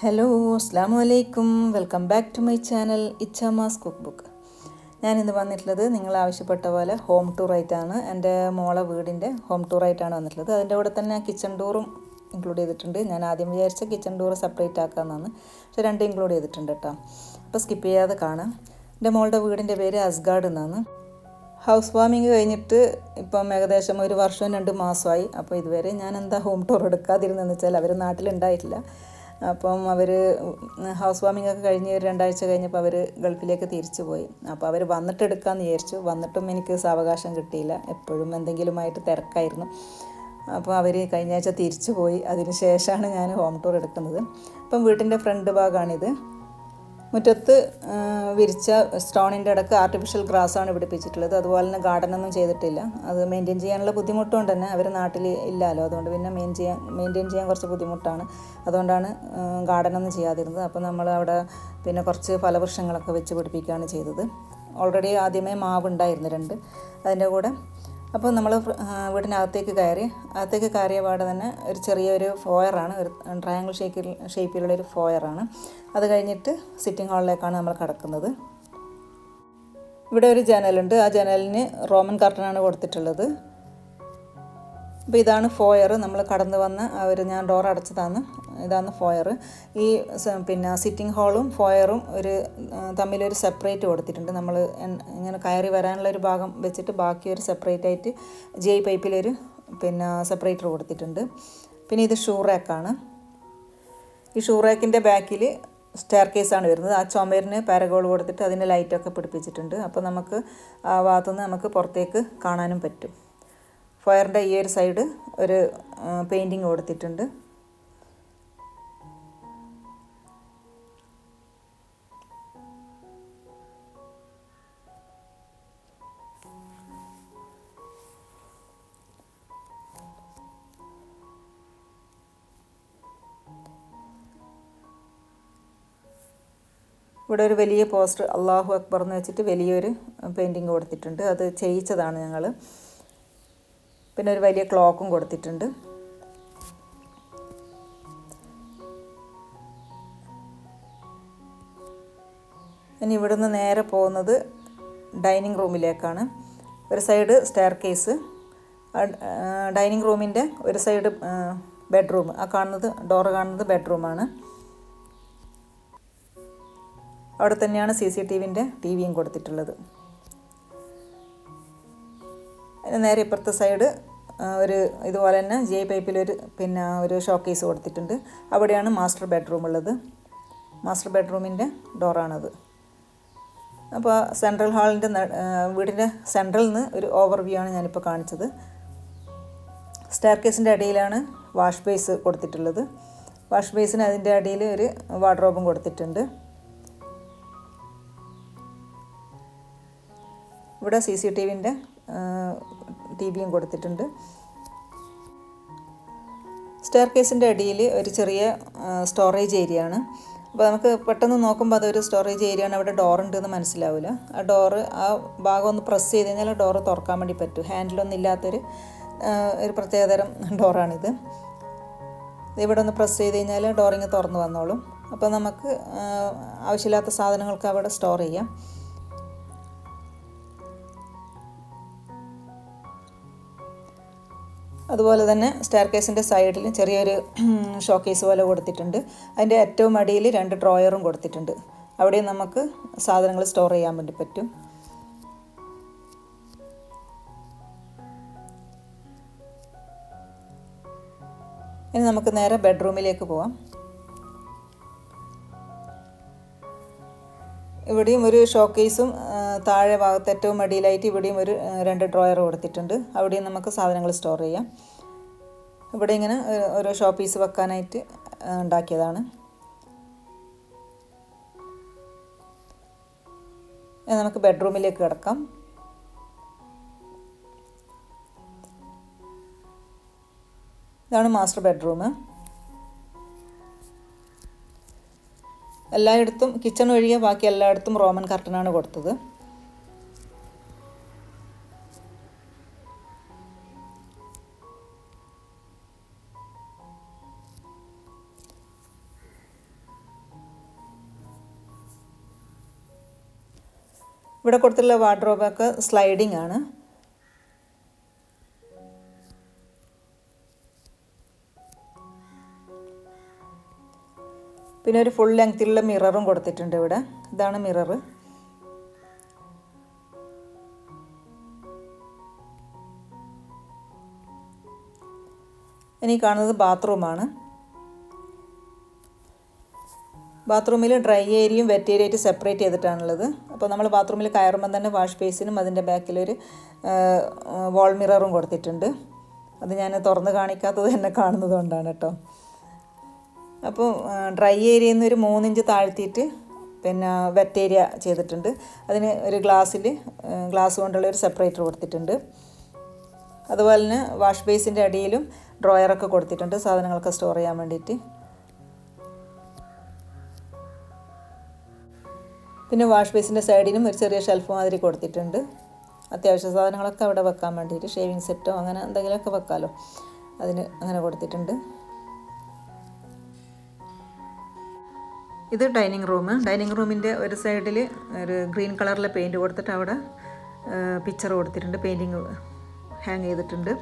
Hello അസ്സാം വലൈക്കും welcome back to my channel ഇച്ചാമാസ് cook book ഞാനിന്ന് വന്നിട്ടുള്ളത് നിങ്ങൾ ആവശ്യപ്പെട്ട പോലെ ഹോം ടൂർ ആയിട്ടാണ്. എന്റെ മോളെ വീടിന്റെ ഹോം ടൂർ ആയിട്ടാണ് വന്നിട്ടുള്ളത്. അതിന്റെ കൂടെ തന്നെ കിച്ചൺ ടൂറും ഇൻക്ലൂഡ് ചെയ്തിട്ടുണ്ട്. ഞാൻ ആദ്യം വിചാരിച്ച കിച്ചൺ ടൂർ സെപ്പറേറ്റ് ആക്കാമെന്നാണ്. പക്ഷെ രണ്ട് ഇൻക്ലൂഡ് ചെയ്തിട്ടുണ്ട് കേട്ടോ. അപ്പോൾ സ്കിപ്പ് ചെയ്യാതെ കാണാം. എന്റെ മോളുടെ വീടിന്റെ പേര് അസ്ഗാർഡ് എന്നാണ്. ഹൗസ് വാമിങ് കഴിഞ്ഞിട്ട് ഇപ്പം ഏകദേശം ഒരു വർഷവും രണ്ട് മാസമായി. അപ്പോൾ ഇതുവരെ ഞാൻ എന്താ ഹോം ടൂർ എടുക്കാതിരുന്നെന്ന് വെച്ചാൽ അവർ നാട്ടിലുണ്ടായിട്ടില്ല. അപ്പം അവർ ഹൗസ് വാമിംഗ് ഒക്കെ കഴിഞ്ഞ് ഒരു രണ്ടാഴ്ച കഴിഞ്ഞപ്പോൾ അവർ ഗൾഫിലേക്ക് തിരിച്ചു പോയി. അപ്പോൾ അവർ വന്നിട്ട് എടുക്കാമെന്ന് വിചാരിച്ചു. വന്നിട്ടും എനിക്ക് സാവകാശം കിട്ടിയില്ല. എപ്പോഴും എന്തെങ്കിലുമായിട്ട് തിരക്കായിരുന്നു. അപ്പോൾ അവർ കഴിഞ്ഞ ആഴ്ച തിരിച്ചു പോയി. അതിന് ശേഷമാണ് ഞാൻ ഹോം ടൂർ എടുക്കുന്നത്. അപ്പം വീട്ടിന്റെ ഫ്രണ്ട് ഭാഗമാണിത് മുറ്റത്ത് വിരിച്ച സ്റ്റോണിന്റെ ഇടയ്ക്ക് ആർട്ടിഫിഷ്യൽ ഗ്രാസാണ് പിടിപ്പിച്ചിട്ടുള്ളത്. അതുപോലെ തന്നെ ഗാർഡനൊന്നും ചെയ്തിട്ടില്ല. അത് മെയിന്റെയിൻ ചെയ്യാനുള്ള ബുദ്ധിമുട്ടുകൊണ്ട് തന്നെ അവർ നാട്ടിൽ ഇല്ലല്ലോ അതുകൊണ്ട് പിന്നെ മെയിൻ ചെയ്യാൻ മെയിന്റെയിൻ ചെയ്യാൻ കുറച്ച് ബുദ്ധിമുട്ടാണ്. അതുകൊണ്ടാണ് ഗാർഡനൊന്നും ചെയ്യാതിരുന്നത്. അപ്പോൾ നമ്മൾ അവിടെ പിന്നെ കുറച്ച് ഫലവൃക്ഷങ്ങളൊക്കെ വെച്ച് പിടിപ്പിക്കുകയാണ് ചെയ്തത്. ഓൾറെഡി ആദ്യമേ മാവ് ഉണ്ടായിരുന്നു രണ്ട്. അതിന്റെ കൂടെ അപ്പോൾ നമ്മൾ വീടിനകത്തേക്ക് കയറി അകത്തേക്ക് കയറിയ തന്നെ ഒരു ചെറിയൊരു ഫോയറാണ് ഒരു ട്രയാങ്കിൾ ഷേപ്പിൽ ഷേപ്പിലുള്ള ഒരു ഫോയറാണ്. അത് കഴിഞ്ഞിട്ട് സിറ്റിംഗ് ഹാളിലേക്കാണ് നമ്മൾ കിടക്കുന്നത്. ഇവിടെ ഒരു ജനലുണ്ട്. ആ ജനലിന് റോമൻ കർട്ടനാണ് കൊടുത്തിട്ടുള്ളത്. അപ്പോൾ ഇതാണ് ഫോയർ നമ്മൾ കടന്നു വന്ന് ആ ഒരു ഞാൻ ഡോർ അടച്ചതാണ്. ഇതാണ് ഫോയർ ഈ പിന്നെ സിറ്റിംഗ് ഹാളും ഫോയറും ഒരു തമ്മിലൊരു സെപ്പറേറ്റ് കൊടുത്തിട്ടുണ്ട്. നമ്മൾ ഇങ്ങനെ കയറി വരാനുള്ള ഒരു ഭാഗം വെച്ചിട്ട് ബാക്കി ഒരു സെപ്പറേറ്റ് ആയിട്ട് ജി പൈപ്പിലൊരു പിന്നെ സെപ്പറേറ്റർ കൊടുത്തിട്ടുണ്ട്. പിന്നെ ഇത് ഷൂ റാക്കാണ് ഈ ഷൂ റാക്കിന്റെ ബാക്കിൽ സ്റ്റെയർ കേസാണ് വരുന്നത്. ആ ചുമരിന് പാരഗോൾ കൊടുത്തിട്ട് അതിന്റെ ലൈറ്റൊക്കെ പിടിപ്പിച്ചിട്ടുണ്ട്. അപ്പോൾ നമുക്ക് ആ ഭാഗത്തുനിന്ന് നമുക്ക് പുറത്തേക്ക് കാണാനും പറ്റും. ഫയറിന്റെ ഈ ഒരു സൈഡ് ഒരു പെയിന്റിങ് കൊടുത്തിട്ടുണ്ട്. ഇവിടെ ഒരു വലിയ പോസ്റ്റർ അള്ളാഹു അക്ബർ എന്ന് വെച്ചിട്ട് വലിയൊരു പെയിന്റിങ് കൊടുത്തിട്ടുണ്ട്. അത് ചെയ്യിച്ചതാണ് ഞങ്ങൾ പിന്നെ ഒരു വലിയ ക്ലോക്കും കൊടുത്തിട്ടുണ്ട്. ഇനി ഇവിടുന്ന് നേരെ പോകുന്നത് ഡൈനിങ് റൂമിലേക്കാണ്. ഒരു സൈഡ് സ്റ്റെയർ കേസ് ഡൈനിങ് റൂമിന്റെ ഒരു സൈഡ് ബെഡ്റൂം. ആ കാണുന്നത് ഡോറ് കാണുന്നത് ബെഡ്റൂമാണ്. അവിടെ തന്നെയാണ് സി സി ടി വിന്റെ ടി വിയും കൊടുത്തിട്ടുള്ളത്. അതിന് നേരെ ഇപ്പുറത്തെ സൈഡ് ഒരു ഇതുപോലെ തന്നെ ജെ പൈപ്പിലൊരു പിന്നെ ഒരു ഷോക്കേസ് കൊടുത്തിട്ടുണ്ട്. അവിടെയാണ് മാസ്റ്റർ ബെഡ്റൂം ഉള്ളത്. മാസ്റ്റർ ബെഡ്റൂമിന്റെ ഡോറാണത്. അപ്പോൾ സെൻട്രൽ ഹാളിന്റെ വീടിന്റെ സെൻട്രൽ നിന്ന് ഒരു ഓവർ വ്യൂ ആണ് ഞാനിപ്പോൾ കാണിച്ചത്. സ്റ്റെയർ കേസിന്റെ അടിയിലാണ് വാഷ് ബേസ് കൊടുത്തിട്ടുള്ളത്. വാഷ് ബേസിന് അതിന്റെ അടിയിൽ ഒരു വാർഡ്രോബും കൊടുത്തിട്ടുണ്ട്. ഇവിടെ സി സി ടി വിന്റെ ടി വിയും കൊടുത്തിട്ടുണ്ട്. സ്റ്റെയർ കേസിന്റെ അടിയിൽ ഒരു ചെറിയ സ്റ്റോറേജ് ഏരിയ ആണ്. അപ്പോൾ നമുക്ക് പെട്ടെന്ന് നോക്കുമ്പോൾ അതൊരു സ്റ്റോറേജ് ഏരിയ ആണ്. അവിടെ ഡോർ ഉണ്ടെന്ന് മനസ്സിലാവില്ല. ആ ഡോറ് ആ ഭാഗം ഒന്ന് പ്രസ് ചെയ്ത് കഴിഞ്ഞാൽ ഡോറ് തുറക്കാൻ വേണ്ടി പറ്റും. ഹാൻഡിലൊന്നും ഇല്ലാത്തൊരു ഒരു പ്രത്യേകതരം ഡോറാണിത് ഇവിടെ ഒന്ന് പ്രസ് ചെയ്ത് കഴിഞ്ഞാൽ ഡോറിങ് തുറന്ന് വന്നോളും. അപ്പോൾ നമുക്ക് ആവശ്യമില്ലാത്ത സാധനങ്ങൾക്ക് അവിടെ സ്റ്റോർ ചെയ്യാം. അതുപോലെ തന്നെ സ്റ്റെയർ കേസിന്റെ സൈഡിൽ ചെറിയൊരു ഷോക്കേസ് പോലെ കൊടുത്തിട്ടുണ്ട്. അതിന്റെ ഏറ്റവും അടിയിൽ രണ്ട് ഡ്രോയറും കൊടുത്തിട്ടുണ്ട്. അവിടെ നമുക്ക് സാധനങ്ങൾ സ്റ്റോർ ചെയ്യാൻ വേണ്ടി പറ്റും. ഇനി നമുക്ക് നേരെ ബെഡ്റൂമിലേക്ക് പോവാം. ഇവിടെയും ഒരു ഷോക്കേസും താഴെ ഭാഗത്ത് ഏറ്റവും മടിയിലായിട്ട് ഇവിടെയും ഒരു രണ്ട് ഡ്രോയർ കൊടുത്തിട്ടുണ്ട്. അവിടെയും നമുക്ക് സാധനങ്ങൾ സ്റ്റോർ ചെയ്യാം. ഇവിടെ ഇങ്ങനെ ഓരോ ഷോ പീസ് വെക്കാനായിട്ട് ഉണ്ടാക്കിയതാണ്. നമുക്ക് ബെഡ്റൂമിലേക്ക് കിടക്കാം. ഇതാണ് മാസ്റ്റർ ബെഡ്റൂം എല്ലായിടത്തും കിച്ചൺ ഒഴികെ ബാക്കി എല്ലായിടത്തും റോമൻ കർട്ടനാണ് കൊടുത്തത്. ഇവിടെ കൊടുത്തിട്ടുള്ള വാർഡ്രോബൊക്കെ സ്ലൈഡിംഗ് ആണ്. പിന്നെ ഒരു ഫുൾ ലെങ്തിലുള്ള മിററും കൊടുത്തിട്ടുണ്ട് ഇവിടെ. ഇതാണ് മിറർ ഇനി കാണുന്നത് ബാത്റൂമാണ് ബാത്റൂമിൽ ഡ്രൈ ഏരിയയും വെറ്റ് ഏരിയ ആയിട്ട് സെപ്പറേറ്റ് ചെയ്തിട്ടാണുള്ളത്. അപ്പോൾ നമ്മൾ ബാത്റൂമിൽ കയറുമ്പോൾ തന്നെ വാഷ് ബേസിനും അതിന്റെ ബാക്കിലൊരു വാൾ മിററും കൊടുത്തിട്ടുണ്ട്. അത് ഞാൻ തുറന്ന് കാണിക്കാത്തത് തന്നെ കാണുന്നത് കൊണ്ടാണ് കേട്ടോ. അപ്പോൾ ഡ്രൈ ഏരിയയിൽ നിന്ന് ഒരു മൂന്നിഞ്ച് താഴ്ത്തിയിട്ട് പിന്നെ വെറ്റ് ഏരിയ ചെയ്തിട്ടുണ്ട്. അതിന് ഒരു ഗ്ലാസ്സിൽ ഗ്ലാസ് കൊണ്ടുള്ള ഒരു സെപ്പറേറ്റർ കൊടുത്തിട്ടുണ്ട്. അതുപോലെ തന്നെ വാഷ് ബേസിന്റെ അടിയിലും ഡ്രോയറൊക്കെ കൊടുത്തിട്ടുണ്ട്. സാധനങ്ങളൊക്കെ സ്റ്റോർ ചെയ്യാൻ വേണ്ടിയിട്ട്. പിന്നെ വാഷ് ബേസിന്റെ സൈഡിനും ഒരു ചെറിയ ഷെൽഫ് മാതിരി കൊടുത്തിട്ടുണ്ട്. അത്യാവശ്യ സാധനങ്ങളൊക്കെ അവിടെ വെക്കാൻ വേണ്ടിയിട്ട് ഷേവിങ് സെറ്റോ അങ്ങനെ എന്തെങ്കിലുമൊക്കെ വെക്കാമല്ലോ അതിന് അങ്ങനെ കൊടുത്തിട്ടുണ്ട്. ഇത് ഡൈനിങ് റൂം. ഡൈനിങ് റൂമിന്റെ ഒരു സൈഡിൽ ഒരു ഗ്രീൻ കളറിലെ പെയിന്റ് കൊടുത്തിട്ട് അവിടെ പിക്ചർ കൊടുത്തിട്ടുണ്ട്. പെയിന്റിങ് ഹാങ് ചെയ്തിട്ടുണ്ട്.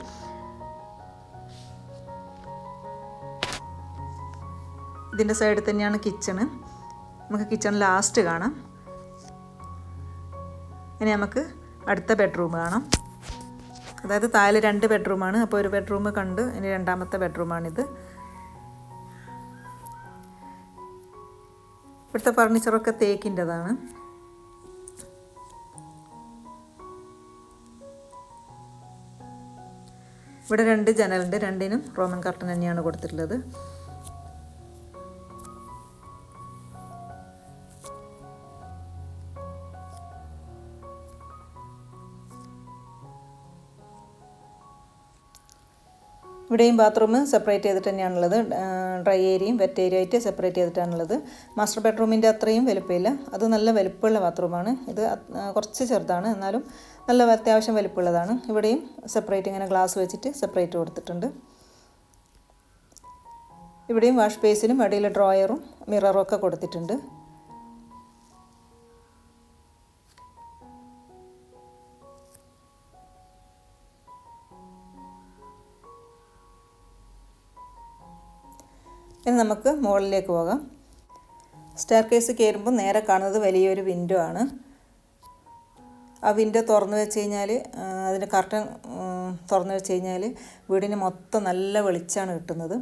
ഇതിന്റെ സൈഡിൽ തന്നെയാണ് കിച്ചണ്. നമുക്ക് കിച്ചൺ ലാസ്റ്റ് കാണാം. ഇനി നമുക്ക് അടുത്ത ബെഡ്റൂം കാണാം. അതായത് താഴെ രണ്ട് ബെഡ്റൂമാണ്. അപ്പോൾ ഒരു ബെഡ്റൂം കണ്ട് ഇനി രണ്ടാമത്തെ ബെഡ്റൂമാണിത്. ഇവിടുത്തെ ഫർണിച്ചറൊക്കെ തേക്കിന്റെതാണ്. ഇവിടെ രണ്ട് ജനലുണ്ട് രണ്ടിനും റോമൻ കർട്ടൻ തന്നെയാണ് കൊടുത്തിട്ടുള്ളത്. ഇവിടെയും ബാത്റൂം സെപ്പറേറ്റ് ചെയ്തിട്ട് തന്നെയാണുള്ളത്. ഡ്രൈ ഏരിയയും വെറ്റ് ഏരിയ ആയിട്ട് സെപ്പറേറ്റ് ചെയ്തിട്ടാണുള്ളത്. മാസ്റ്റർ ബെഡ്റൂമിന്റെ അത്രയും വലുപ്പമില്ല. അത് നല്ല വലുപ്പമുള്ള ബാത്റൂമാണ്. ഇത് കുറച്ച് ചെറുതാണ്. എന്നാലും നല്ല അത്യാവശ്യം വലുപ്പമുള്ളതാണ്. ഇവിടെയും സെപ്പറേറ്റ് ഇങ്ങനെ ഗ്ലാസ് വെച്ചിട്ട് സെപ്പറേറ്റ് കൊടുത്തിട്ടുണ്ട്. ഇവിടെയും വാഷ് ബേസിനും അടിയിലെ ഡ്രോയറും മിററും ഒക്കെ കൊടുത്തിട്ടുണ്ട്. ഇനി നമുക്ക് മുകളിലേക്ക് പോകാം. സ്റ്റെയർ കേസ് കയറുമ്പോൾ നേരെ കാണുന്നത് വലിയൊരു വിൻഡോ ആണ്. ആ വിൻഡോ തുറന്നു വെച്ച് കഴിഞ്ഞാൽ അതിന്റെ കർട്ടൻ തുറന്നു വെച്ച് കഴിഞ്ഞാൽ വീടിന് മൊത്തം നല്ല വെളിച്ചമാണ് കിട്ടുന്നത്.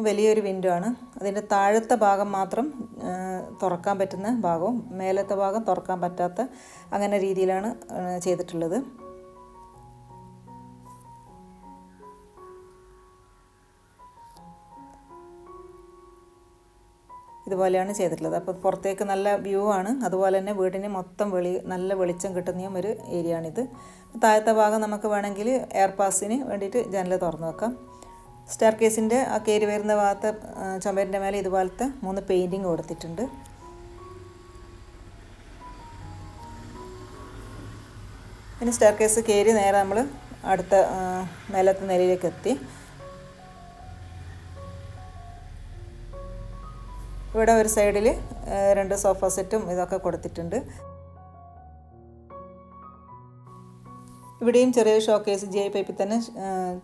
വലിയൊരു വിൻഡോ ആണ്. അതിന്റെ താഴത്തെ ഭാഗം മാത്രം തുറക്കാൻ പറ്റുന്ന ഭാഗവും മേലത്തെ ഭാഗം തുറക്കാൻ പറ്റാത്ത അങ്ങനെ രീതിയിലാണ് ചെയ്തിട്ടുള്ളത്. ഇതുപോലെയാണ് ചെയ്തിട്ടുള്ളത്. അപ്പോൾ പുറത്തേക്ക് നല്ല വ്യൂ ആണ്. അതുപോലെ തന്നെ വീടിന് മൊത്തം വെളി നല്ല വെളിച്ചം കിട്ടുന്ന ഒരു ഏരിയ ആണിത്. താഴത്തെ ഭാഗം നമുക്ക് വേണമെങ്കിൽ എയർ പാസിന് വേണ്ടിയിട്ട് ജനൽ തുറന്നു വെക്കാം. സ്റ്റാർ കേസിന്റെ ആ കയറി വരുന്ന ഭാഗത്ത് ചുമരിന്റെ മേലെ ഇതുപോലത്തെ മൂന്ന് പെയിന്റിങ് കൊടുത്തിട്ടുണ്ട്. പിന്നെ സ്റ്റാർ കേസ് കയറി നേരെ നമ്മൾ അടുത്ത മേലത്തെ നിലയിലേക്ക് എത്തി. ഇവിടെ ഒരു സൈഡിൽ രണ്ട് സോഫ സെറ്റും ഇതൊക്കെ കൊടുത്തിട്ടുണ്ട്. ഇവിടെയും ചെറിയൊരു ഷോക്കേസ് ജി ഐ പൈപ്പിൽ തന്നെ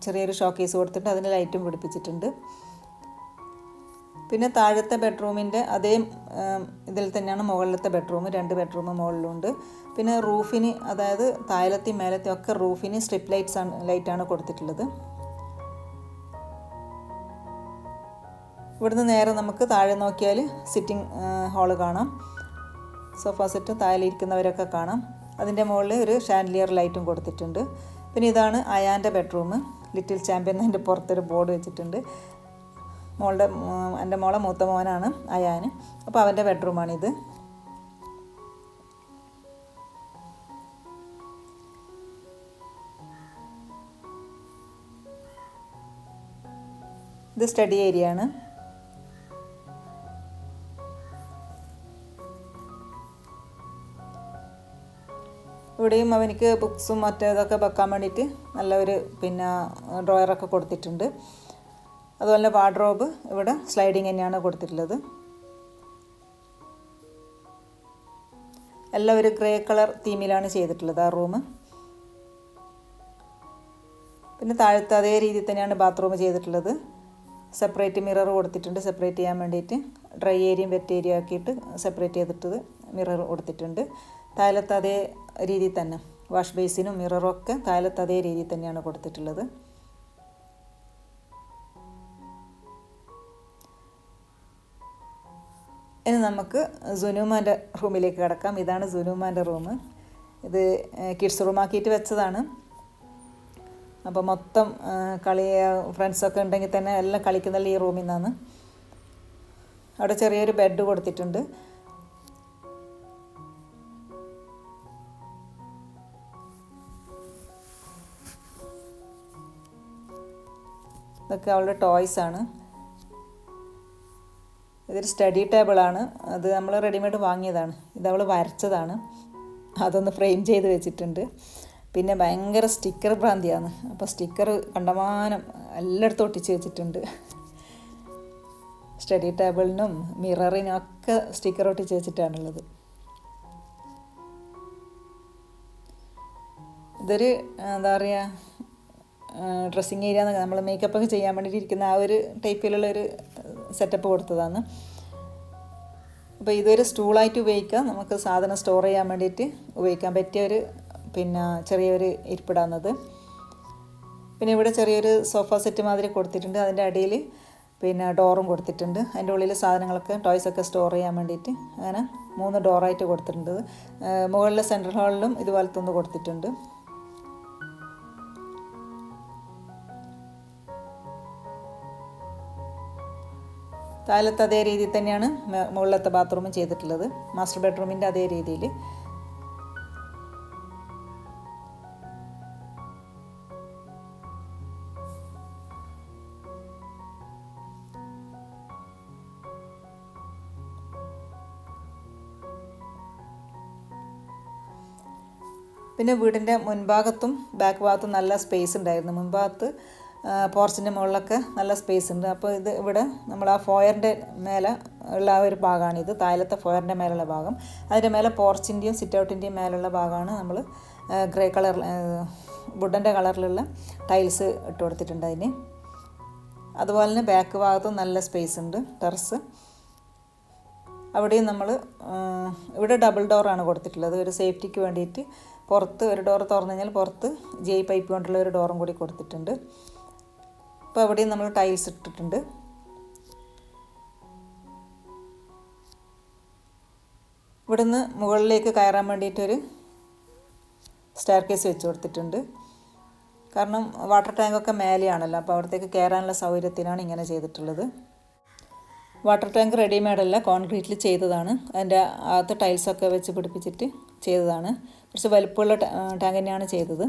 ചെറിയൊരു ഷോക്കേസ് കൊടുത്തിട്ട് അതിന് ലൈറ്റും പിടിപ്പിച്ചിട്ടുണ്ട്. പിന്നെ താഴത്തെ ബെഡ്റൂമിന്റെ അതേ ഇതിൽ തന്നെയാണ് മുകളിലത്തെ ബെഡ്റൂം. രണ്ട് ബെഡ്റൂം മുകളിലുണ്ട്. പിന്നെ റൂഫിന് അതായത് താഴത്തെയും മേലത്തെയും ഒക്കെ റൂഫിന് സ്ട്രിപ്പ് ലൈറ്റ്സ് ആണ് ലൈറ്റാണ് കൊടുത്തിട്ടുള്ളത്. ഇവിടുന്ന് നേരെ നമുക്ക് താഴെ നോക്കിയാൽ സിറ്റിംഗ് ഹാൾ കാണാം. സോഫ സെറ്റ് താഴെ ഇരിക്കുന്നവരൊക്കെ കാണാം. അതിന്റെ മുകളിൽ ഒരു ഷാൻഡിലിയർ ലൈറ്റും കൊടുത്തിട്ടുണ്ട്. പിന്നെ ഇതാണ് അയാന്റെ ബെഡ്റൂം ലിറ്റിൽ ചാമ്പ്യൻ അതിന്റെ പുറത്തൊരു ബോർഡ് വെച്ചിട്ടുണ്ട്. മോളുടെ എന്റെ മോളെ മൂത്ത മോനാണ് അയാൻ അപ്പോൾ അവന്റെ ബെഡ്റൂമാണിത് ഇത് സ്റ്റഡി ഏരിയ ആണ്. ഇവിടെയും അവനിക്ക് ബുക്സും മറ്റേതൊക്കെ വെക്കാൻ വേണ്ടിയിട്ട് നല്ലൊരു പിന്നെ ഡ്രോയറൊക്കെ കൊടുത്തിട്ടുണ്ട്. അതുപോലെ വാർഡ്രോബ് ഇവിടെ സ്ലൈഡിങ് തന്നെയാണ് കൊടുത്തിട്ടുള്ളത്. എല്ലാം ഒരു ഗ്രേ കളർ തീമിലാണ് ചെയ്തിട്ടുള്ളത് ആ റൂം പിന്നെ താഴത്തെ അതേ രീതിയിൽ തന്നെയാണ് ബാത്റൂം ചെയ്തിട്ടുള്ളത്. സെപ്പറേറ്റ് മിറർ കൊടുത്തിട്ടുണ്ട് സെപ്പറേറ്റ് ചെയ്യാൻ വേണ്ടിയിട്ട്. ഡ്രൈ ഏരിയയും വെറ്റ് ഏരിയ ആക്കിയിട്ട് സെപ്പറേറ്റ് ചെയ്തിട്ടത് മിറർ കൊടുത്തിട്ടുണ്ട്. താഴത്തെ അതേ രീതിയിൽ തന്നെ. വാഷ് ബേസിനും മിററും ഒക്കെ കാലത്ത് അതേ രീതിയിൽ തന്നെയാണ് കൊടുത്തിട്ടുള്ളത്. ഇനി നമുക്ക് സുനുമാന്റെ റൂമിലേക്ക് കിടക്കാം. ഇതാണ് സുനുമാന്റെ റൂം. ഇത് കിഡ്സ് റൂമാക്കിയിട്ട് വെച്ചതാണ്. അപ്പോൾ മൊത്തം കളി ഫ്രണ്ട്സൊക്കെ ഉണ്ടെങ്കിൽ തന്നെ എല്ലാം കളിക്കുന്നതല്ല ഈ റൂമിൽ നിന്നാണ്. അവിടെ ചെറിയൊരു ബെഡ് കൊടുത്തിട്ടുണ്ട്. ഇതൊക്കെ അവളുടെ ടോയ്സ് ആണ്. ഇതൊരു സ്റ്റഡി ടേബിളാണ് അത് നമ്മൾ റെഡിമെയ്ഡ് വാങ്ങിയതാണ്. ഇത് അവൾ വരച്ചതാണ്. അതൊന്ന് ഫ്രെയിം ചെയ്ത് വെച്ചിട്ടുണ്ട്. പിന്നെ ഭയങ്കര സ്റ്റിക്കർ ഭ്രാന്തിയാണ്. അപ്പോൾ സ്റ്റിക്കർ കണ്ടമാനം എല്ലായിടത്തും ഒട്ടിച്ച് വെച്ചിട്ടുണ്ട്. സ്റ്റഡി ടേബിളിനും മിററിനും ഒക്കെ സ്റ്റിക്കർ ഒട്ടിച്ച് വെച്ചിട്ടാണുള്ളത്. ഇതൊരു എന്താ പറയുക ഡ്രസ്സിങ് ഏരിയ എന്നൊക്കെ നമ്മൾ മേക്കപ്പ് ഒക്കെ ചെയ്യാൻ വേണ്ടിയിട്ട് ഇരിക്കുന്ന ആ ഒരു ടൈപ്പിലുള്ള ഒരു സെറ്റപ്പ് കൊടുത്തതാണ്. അപ്പോൾ ഇതൊരു സ്റ്റൂളായിട്ട് ഉപയോഗിക്കാം. നമുക്ക് സാധനം സ്റ്റോർ ചെയ്യാൻ വേണ്ടിയിട്ട് ഉപയോഗിക്കാൻ പറ്റിയ ഒരു പിന്നെ ചെറിയൊരു ഇരിപ്പിടാന്നത് പിന്നെ ഇവിടെ ചെറിയൊരു സോഫ സെറ്റ് മാതിരി കൊടുത്തിട്ടുണ്ട്. അതിന്റെ അടിയിൽ പിന്നെ ഡോറും കൊടുത്തിട്ടുണ്ട്. അതിന്റെ ഉള്ളിൽ സാധനങ്ങളൊക്കെ ടോയ്സൊക്കെ സ്റ്റോർ ചെയ്യാൻ വേണ്ടിയിട്ട് അങ്ങനെ മൂന്ന് ഡോറായിട്ട് കൊടുത്തിട്ടുണ്ട്. മുകളിലെ സെൻട്രൽ ഹാളിലും ഇതുപോലത്തെ ഒന്ന് കൊടുത്തിട്ടുണ്ട്. താഴത്തെ അതേ രീതിയിൽ തന്നെയാണ് മുകളിലത്തെ ബാത്റൂമും ചെയ്തിട്ടുള്ളത്. മാസ്റ്റർ ബെഡ്റൂമിന്റെ അതേ രീതിയിൽ. പിന്നെ വീടിന്റെ മുൻഭാഗത്തും ബാക്ക് ഭാഗത്തും നല്ല സ്പേസ് ഉണ്ടായിരുന്നു. മുൻഭാഗത്ത് പോർച്ചിന്റെ മുകളിലൊക്കെ നല്ല സ്പേസ് ഉണ്ട്. അപ്പോൾ ഇത് ഇവിടെ നമ്മൾ ആ ഫോയറിന്റെ മേലെ ഉള്ള ആ ഒരു ഭാഗമാണ് ഇത്. താഴത്തെ ഫോയറിന്റെ മേലുള്ള ഭാഗം. അതിന്റെ മേലെ പോർച്ചിന്റെയും സിറ്റ് ഔട്ടിന്റെയും മേലുള്ള ഭാഗമാണ് നമ്മൾ ഗ്രേ കളർ വുഡന്റെ കളറിലുള്ള ടൈൽസ് ഇട്ട് കൊടുത്തിട്ടുണ്ട് അതിന്. അതുപോലെ തന്നെ ബാക്ക് ഭാഗത്തും നല്ല സ്പേസ് ഉണ്ട് ടെറസ് അവിടെയും നമ്മൾ ഇവിടെ ഡബിൾ ഡോറാണ് കൊടുത്തിട്ടുള്ളത്. ഒരു സേഫ്റ്റിക്ക് വേണ്ടിയിട്ട് പുറത്ത് ഒരു ഡോർ തുറന്നു കഴിഞ്ഞാൽ പുറത്ത് ജെയ് പൈപ്പ് കൊണ്ടുള്ള ഒരു ഡോറും കൂടി കൊടുത്തിട്ടുണ്ട്. അപ്പോൾ അവിടെയും നമ്മൾ ടൈൽസ് ഇട്ടിട്ടുണ്ട്. ഇവിടുന്ന് മുകളിലേക്ക് കയറാൻ വേണ്ടിയിട്ടൊരു സ്റ്റെയർ കേസ് വെച്ച് കൊടുത്തിട്ടുണ്ട്. കാരണം വാട്ടർ ടാങ്കൊക്കെ മേലെയാണല്ലോ അപ്പോൾ അവിടത്തേക്ക് കയറാനുള്ള സൗകര്യത്തിനാണ് ഇങ്ങനെ ചെയ്തിട്ടുള്ളത്. വാട്ടർ ടാങ്ക് റെഡിമെയ്ഡ് അല്ല കോൺക്രീറ്റിൽ ചെയ്തതാണ്. അതിന്റെ അകത്ത് ടൈൽസൊക്കെ വെച്ച് പിടിപ്പിച്ചിട്ട് ചെയ്തതാണ്. കുറച്ച് വലുപ്പമുള്ള ടാങ്ക് തന്നെയാണ് ചെയ്തത്.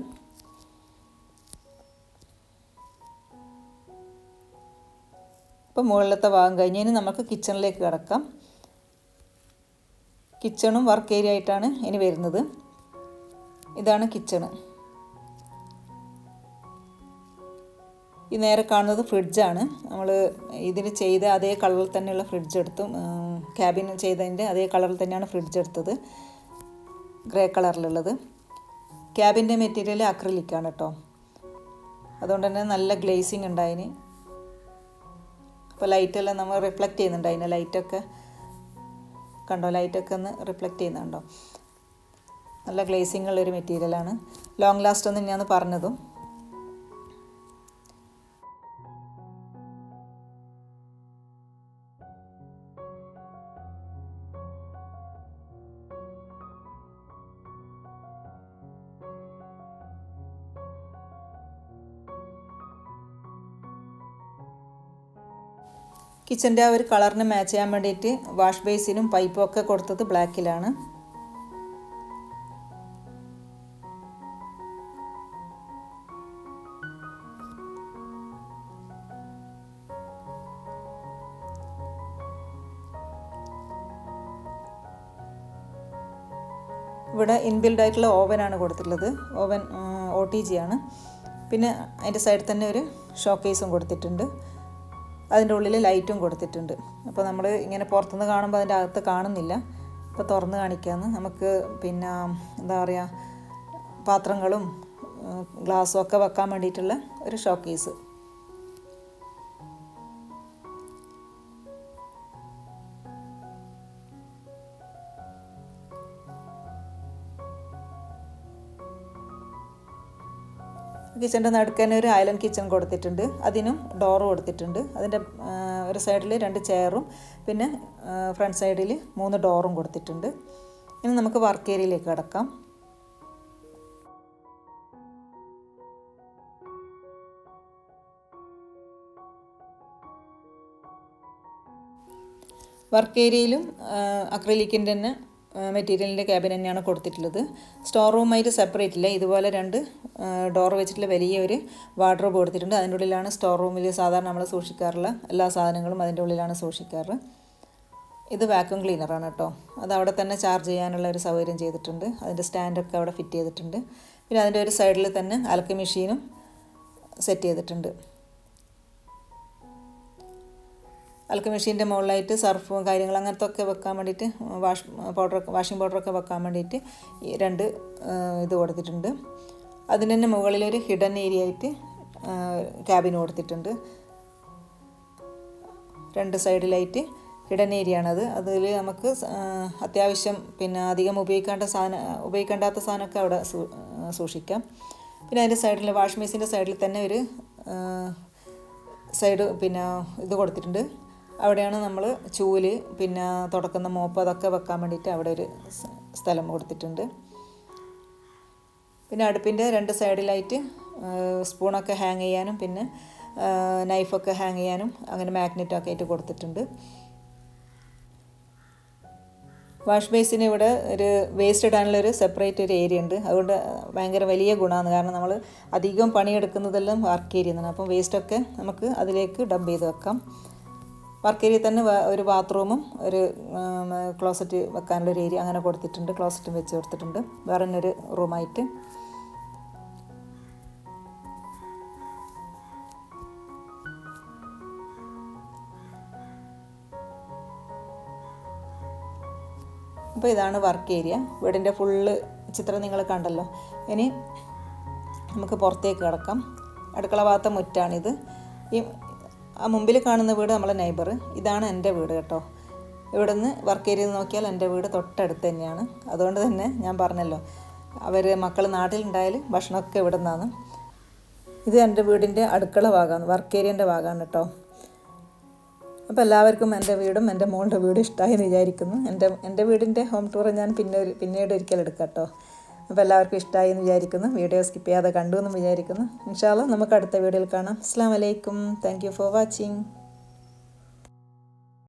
അപ്പോൾ മുകളിലത്തെ ഭാഗം കഴിഞ്ഞ് നമുക്ക് കിച്ചണിലേക്ക് കിടക്കാം. കിച്ചണും വർക്ക് ഏരിയ ആയിട്ടാണ് ഇനി വരുന്നത്. ഇതാണ് കിച്ചണ് ഈ നേരെ കാണുന്നത് ഫ്രിഡ്ജാണ് നമ്മൾ ഇതിന് ചെയ്ത അതേ കളറിൽ തന്നെയുള്ള ഫ്രിഡ്ജ് എടുത്തു. ക്യാബിൻ ചെയ്തതിന്റെ അതേ കളറിൽ തന്നെയാണ് ഫ്രിഡ്ജ് എടുത്തത്. ഗ്രേ കളറിലുള്ളത് ക്യാബിന്റെ മെറ്റീരിയൽ അക്രിലിക്കാണ് കേട്ടോ. അതുകൊണ്ട് തന്നെ നല്ല ഗ്ലേസിങ് ഉണ്ടായിന്. അപ്പോൾ ലൈറ്റെല്ലാം നമ്മൾ റിഫ്ലക്റ്റ് ചെയ്യുന്നുണ്ട്. അതിന്റെ ലൈറ്റൊക്കെ കണ്ടോ? ലൈറ്റൊക്കെ ഒന്ന് റിഫ്ലക്റ്റ് ചെയ്യുന്നുണ്ടോ? നല്ല ഗ്ലേസിങ് ഉള്ളൊരു മെറ്റീരിയലാണ് ലോങ് ലാസ്റ്റ് ഒന്നും ഞാൻ പറഞ്ഞതും. കിച്ചന്റെ ആ ഒരു കളറിന് മാച്ച് ചെയ്യാൻ വേണ്ടിയിട്ട് വാഷ് ബേസിനും പൈപ്പും ഒക്കെ കൊടുത്തത് ബ്ലാക്കിലാണ്. ഇവിടെ ഇൻബിൽഡ് ആയിട്ടുള്ള ഓവനാണ് കൊടുത്തിട്ടുള്ളത്. ഓവൻ ഒ ടി ജി ആണ്. പിന്നെ അതിന്റെ സൈഡിൽ തന്നെ ഒരു ഷോക്കേസും കൊടുത്തിട്ടുണ്ട്. അതിന്റെ ഉള്ളിൽ ലൈറ്റും കൊടുത്തിട്ടുണ്ട്. അപ്പോൾ നമ്മൾ ഇങ്ങനെ പുറത്തുനിന്ന് കാണുമ്പോൾ അതിന്റെ അകത്ത് കാണുന്നില്ല. അപ്പോൾ തുറന്ന് കാണിക്കാമെന്ന് നമുക്ക് പിന്നെ എന്താ പറയുക പാത്രങ്ങളും ഗ്ലാസ്സും ഒക്കെ വെക്കാൻ വേണ്ടിയിട്ടുള്ള ഒരു ഷോക്കേസ്. കിച്ചന്റെ നടുക്കന്നെ ഒരു ഐലൻഡ് കിച്ചൺ കൊടുത്തിട്ടുണ്ട്. അതിനും ഡോറ് കൊടുത്തിട്ടുണ്ട്. അതിന്റെ ഒരു സൈഡിൽ രണ്ട് ചെയറും പിന്നെ ഫ്രണ്ട് സൈഡിൽ മൂന്ന് ഡോറും കൊടുത്തിട്ടുണ്ട്. ഇനി നമുക്ക് വർക്ക് ഏരിയയിലേക്ക് കിടക്കാം. വർക്ക് ഏരിയയിലും അക്രലിക്കിന്റെ തന്നെ മെറ്റീരിയലിന്റെ ക്യാബിൻ തന്നെയാണ് കൊടുത്തിട്ടുള്ളത്. സ്റ്റോർ റൂമായിട്ട് സെപ്പറേറ്റ് ഇല്ല. ഇതുപോലെ രണ്ട് ഡോർ വെച്ചിട്ടുള്ള വലിയ ഒരു വാർഡ്രോബ് കൊടുത്തിട്ടുണ്ട്. അതിന്റെ ഉള്ളിലാണ് സ്റ്റോർ റൂമിൽ സാധാരണ നമ്മൾ സൂക്ഷിക്കാറുള്ള എല്ലാ സാധനങ്ങളും അതിന്റെ ഉള്ളിലാണ് സൂക്ഷിക്കാറ്. ഇത് വാക്യൂം ക്ലീനറാണ് കേട്ടോ. അത് അവിടെ തന്നെ ചാർജ് ചെയ്യാനുള്ള ഒരു സൗകര്യം ചെയ്തിട്ടുണ്ട്. അതിന്റെ സ്റ്റാൻഡൊക്കെ അവിടെ ഫിറ്റ് ചെയ്തിട്ടുണ്ട്. പിന്നെ അതിന്റെ ഒരു സൈഡിൽ തന്നെ അലക്ക് മെഷീനും സെറ്റ് ചെയ്തിട്ടുണ്ട്. അലക്ക് മെഷീന്റെ മുകളിലായിട്ട് സർഫും കാര്യങ്ങൾ അങ്ങനത്തെ ഒക്കെ വെക്കാൻ വേണ്ടിയിട്ട് വാഷ് പൗഡർ വാഷിംഗ് പൗഡറൊക്കെ വെക്കാൻ വേണ്ടിയിട്ട് രണ്ട് ഇത് കൊടുത്തിട്ടുണ്ട്. അതിന് തന്നെ മുകളിലൊരു ഹിഡൻ ഏരിയ ആയിട്ട് ക്യാബിൻ കൊടുത്തിട്ടുണ്ട്. രണ്ട് സൈഡിലായിട്ട് ഹിഡൻ ഏരിയ ആണത് അതിൽ നമുക്ക് അത്യാവശ്യം പിന്നെ അധികം ഉപയോഗിക്കേണ്ട സാധനം ഉപയോഗിക്കേണ്ടാത്ത സാധനമൊക്കെ അവിടെ സൂക്ഷിക്കാം. പിന്നെ അതിന്റെ സൈഡിൽ വാഷ് മെഷീന്റെ സൈഡിൽ തന്നെ ഒരു സൈഡ് പിന്നെ ഇത് കൊടുത്തിട്ടുണ്ട്. അവിടെയാണ് നമ്മൾ ചൂൽ പിന്നെ തുടക്കുന്ന മോപ്പ് അതൊക്കെ വെക്കാൻ വേണ്ടിയിട്ട് അവിടെ ഒരു സ്ഥലം കൊടുത്തിട്ടുണ്ട്. പിന്നെ അടുപ്പിന്റെ രണ്ട് സൈഡിലായിട്ട് സ്പൂണൊക്കെ ഹാങ് ചെയ്യാനും പിന്നെ നൈഫൊക്കെ ഹാങ് ചെയ്യാനും അങ്ങനെ മാഗ്നറ്റൊക്കെ ആയിട്ട് കൊടുത്തിട്ടുണ്ട്. വാഷ് ബേസിന് ഇവിടെ ഒരു വേസ്റ്റ് ഇടാനുള്ള ഒരു സെപ്പറേറ്റ് ഒരു ഏരിയ ഉണ്ട്. അതുകൊണ്ട് ഭയങ്കര വലിയ ഗുണമാണ്. കാരണം നമ്മൾ അധികം പണിയെടുക്കുന്നതെല്ലാം വർക്ക് ഏരിയ എന്നാണ് അപ്പം വേസ്റ്റൊക്കെ നമുക്ക് അതിലേക്ക് ഡബ് ചെയ്ത് വെക്കാം. വർക്ക് ഏരിയയിൽ തന്നെ ഒരു ബാത്റൂമും ഒരു ക്ലോസറ്റ് വെക്കാനുള്ള ഒരു ഏരിയ അങ്ങനെ കൊടുത്തിട്ടുണ്ട്. ക്ലോസറ്റും വെച്ച് കൊടുത്തിട്ടുണ്ട്. വേറെ തന്നെ ഒരു റൂമായിട്ട്. അപ്പോൾ ഇതാണ് വർക്ക് ഏരിയ. വീടിന്റെ ഫുള്ള് ചിത്രം നിങ്ങൾ കണ്ടല്ലോ. ഇനി നമുക്ക് പുറത്തേക്ക് കിടക്കാം. അടുക്കള ഭാഗത്തെ മുറ്റാണിത്. ഈ ആ മുമ്പിൽ കാണുന്ന വീട് നമ്മളെ നൈബർ ഇതാണ് എന്റെ വീട് കേട്ടോ. ഇവിടെ നിന്ന് വർക്ക് ഏരിയ നോക്കിയാൽ എന്റെ വീട് തൊട്ടടുത്ത് തന്നെയാണ്. അതുകൊണ്ട് തന്നെ ഞാൻ പറഞ്ഞല്ലോ അവർ മക്കൾ നാട്ടിലുണ്ടായാൽ ഭക്ഷണമൊക്കെ ഇവിടെ നിന്നാണ് ഇത് എന്റെ വീടിന്റെ അടുക്കള ഭാഗമാണ് വർക്ക് ഏരിയന്റെ ഭാഗമാണ് കേട്ടോ. അപ്പോൾ എല്ലാവർക്കും എന്റെ വീടും എന്റെ മോളുടെ വീടും ഇഷ്ടമായി എന്ന് വിചാരിക്കുന്നു. എന്റെ എന്റെ വീടിന്റെ ഹോം ടൂർ ഞാൻ പിന്നെ പിന്നീട് ഒരിക്കൽ എടുക്കാം കേട്ടോ. അപ്പോൾ എല്ലാവർക്കും ഇഷ്ടമായി എന്ന് വിചാരിക്കുന്നു. വീഡിയോ സ്കിപ്പ് ചെയ്യാതെ കണ്ടു എന്നും വിചാരിക്കുന്നു. ഇൻഷാല്ല നമുക്ക് അടുത്ത വീഡിയോയിൽ കാണാം. അസ്സാം വലൈക്കും താങ്ക് ഫോർ വാച്ചിങ്